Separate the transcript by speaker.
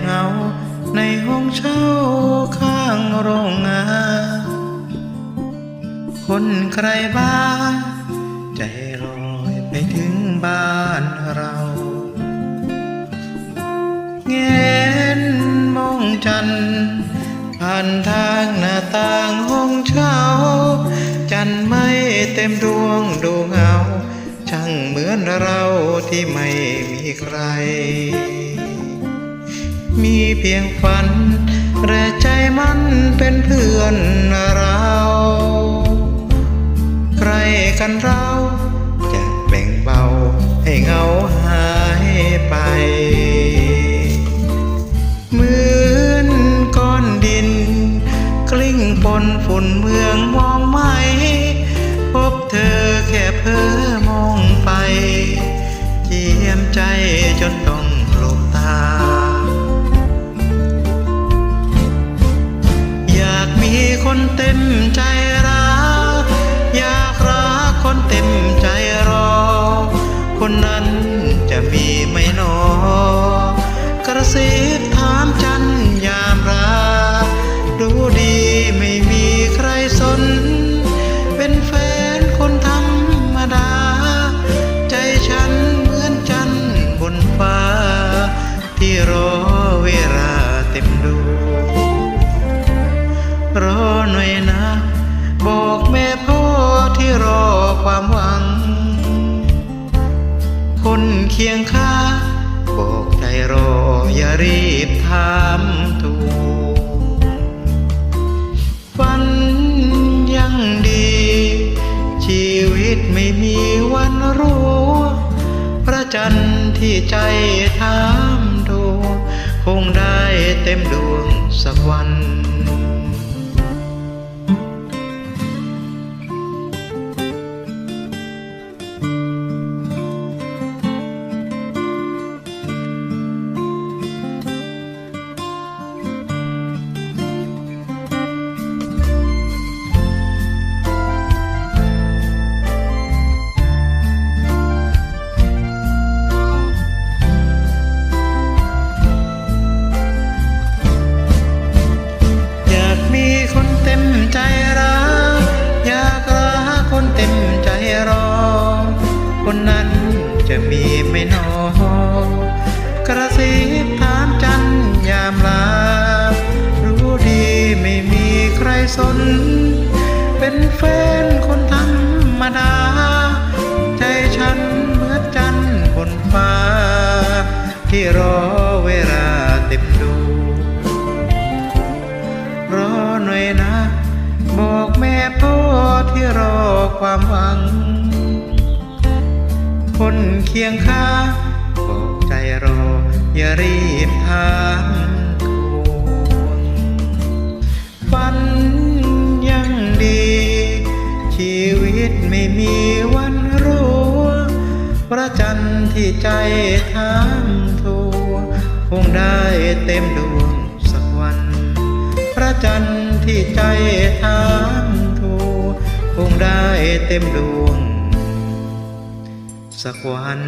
Speaker 1: เหงา ในห้องเช่าข้างโรงงาน คนใครบ้านใจลอยไปถึงบ้านเราเงนมองจันท่านทางหน้าต่างห้องเช่า จันไม่เต็มดวงดูเหงาช่างเหมือนเราที่ไม่มีใคร มีเพียงฝันแต่ใจมันเป็นเพื่อนเรา ใครกันเราจะแบ่งเบาให้เงาหายไป คนเต็มใจรักอยากรักคนเต็มใจ คนเคียงข้าบอกใจรออย่ารีบถามทูฝันยังดี ชีวิตไม่มีวันรู้พระจันทร์ที่ใจถามดู คงได้เต็มดวงสักวัน คนนั้นจะมีไม่นอกระซิบถามจันยามลา รู้ดีไม่มีใครสน เป็นแฟนคนธรรมดา ใจฉันเหมือนจันบนฟ้า ที่รอเวลาเต็มดวงรอหน่อยนะ บอกแม่พ่อที่รอความหวัง คนเคียงข้างบอกใจรอ อย่ารีบถามทวงฝันยังดี ชีวิตไม่มีวันรู้พระจันทร์ที่ใจถามทูคงได้เต็มดวงสักวันพระจันทร์ที่ใจถามทูคงได้เต็มดวง สักวัน